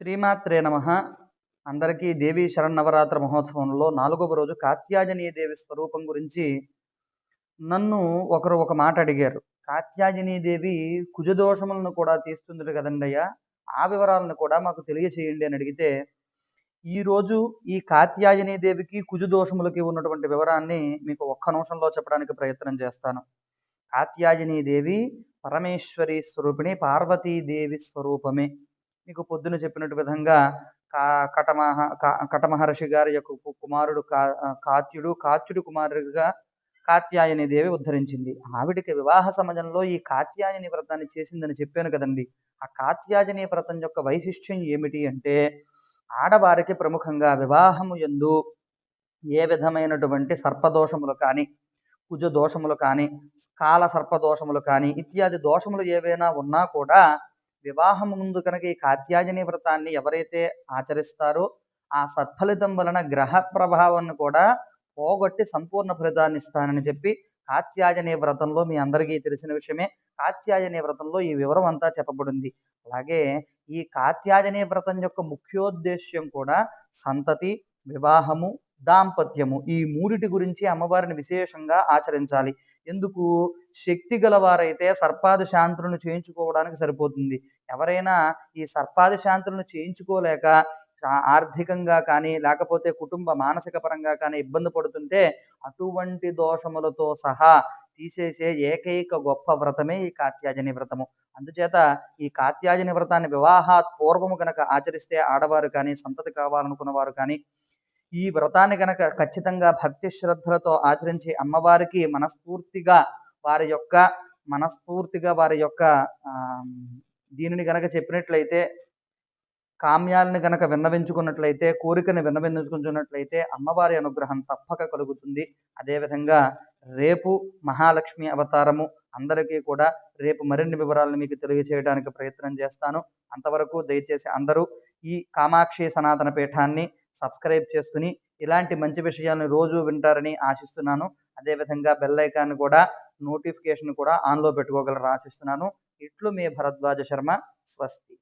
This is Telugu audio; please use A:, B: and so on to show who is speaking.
A: శ్రీమాత్రే నమ. అందరికీ దేవీ శరన్నవరాత్ర మహోత్సవంలో నాలుగవ రోజు కాత్యాజనీయ దేవి స్వరూపం గురించి నన్ను ఒకరు ఒక మాట అడిగారు. కాత్యాయని దేవి కుజదోషములను కూడా తీస్తుంది కదండయ్య. ఆ వివరాలను కూడా మాకు తెలియచేయండి అని అడిగితే ఈరోజు ఈ కాత్యాజనీ దేవికి కుజదోషములకి ఉన్నటువంటి వివరాన్ని మీకు ఒక్క నిమిషంలో చెప్పడానికి ప్రయత్నం చేస్తాను. కాత్యాయని దేవి పరమేశ్వరి స్వరూపిణి పార్వతీదేవి స్వరూపమే. మీకు పొద్దున చెప్పినట్టు విధంగా కా కటమహ కటమహర్షి గారి యొక్క కుమారుడు కా కాత్యుడు కాత్యుడు కుమారుడిగా కాత్యాయని దేవి ఉద్ధరించింది. ఆవిడికి వివాహ సమయంలో ఈ కాత్యాయని వ్రతాన్ని చేసిందని చెప్పాను కదండి. ఆ కాత్యాయని వ్రతం యొక్క వైశిష్ట్యం ఏమిటి అంటే ఆడవారికి ప్రముఖంగా వివాహము ఎందు ఏ విధమైనటువంటి సర్పదోషములు కానీ కుజ దోషములు కానీ కాల సర్పదోషములు కానీ ఇత్యాది దోషములు ఏవైనా ఉన్నా కూడా వివాహం ముందు కనుక ఈ కాత్యాయని వ్రతాన్ని ఎవరైతే ఆచరిస్తారో ఆ సత్ఫలితం వలన గ్రహ ప్రభావాన్ని కూడా పోగొట్టి సంపూర్ణ ఫలితాన్ని ఇస్తానని చెప్పి కాత్యాయని వ్రతంలో మీ అందరికీ తెలిసిన విషయమే. కాత్యాయని వ్రతంలో ఈ వివరం అంతా చెప్పబడింది. అలాగే ఈ కాత్యాయని వ్రతం యొక్క ముఖ్యోద్దేశ్యం కూడా సంతతి వివాహము దాంపత్యము. ఈ మూడిటి గురించి అమ్మవారిని విశేషంగా ఆచరించాలి. ఎందుకు? శక్తి గలవారైతే సర్పాది శాంతులను చేయించుకోవడానికి సరిపోతుంది. ఎవరైనా ఈ సర్పాది శాంతులను చేయించుకోలేక ఆర్థికంగా కానీ లేకపోతే కుటుంబ మానసిక పరంగా కానీ ఇబ్బంది పడుతుంటే అటువంటి దోషములతో సహా తీసేసే ఏకైక గొప్ప వ్రతమే ఈ కాత్యాయని వ్రతము. అందుచేత ఈ కాత్యాయని వ్రతాన్ని వివాహాత్ పూర్వము కనుక ఆచరిస్తే ఆడవారు కానీ సంతతి కావాలనుకున్న వారు కానీ ఈ వ్రతాన్ని గనక ఖచ్చితంగా భక్తి శ్రద్ధలతో ఆచరించి అమ్మవారికి మనస్ఫూర్తిగా వారి యొక్క మనస్ఫూర్తిగా వారి యొక్క దీనిని గనక చెప్పినట్లయితే కామ్యాలను గనక విన్నవించుకున్నట్లయితే కోరికను విన్నవించుకున్నట్లయితే అమ్మవారి అనుగ్రహం తప్పక కలుగుతుంది. అదేవిధంగా రేపు మహాలక్ష్మి అవతారము అందరికీ కూడా రేపు మరిన్ని వివరాలను మీకు తెలియజేయడానికి ప్రయత్నం చేస్తాను. అంతవరకు దయచేసి అందరూ ఈ కామాక్షి సనాతన పీఠాన్ని సబ్స్క్రైబ్ చేసుకుని ఇలాంటి మంచి విషయాలను రోజు వింటారని ఆశిస్తున్నాను. అదేవిధంగా బెల్ ఐకాన్ కూడా నోటిఫికేషన్ కూడా ఆన్లో పెట్టుకోగలరని ఆశిస్తున్నాను. ఇట్లు మీ భరద్వాజ శర్మ. స్వస్తి.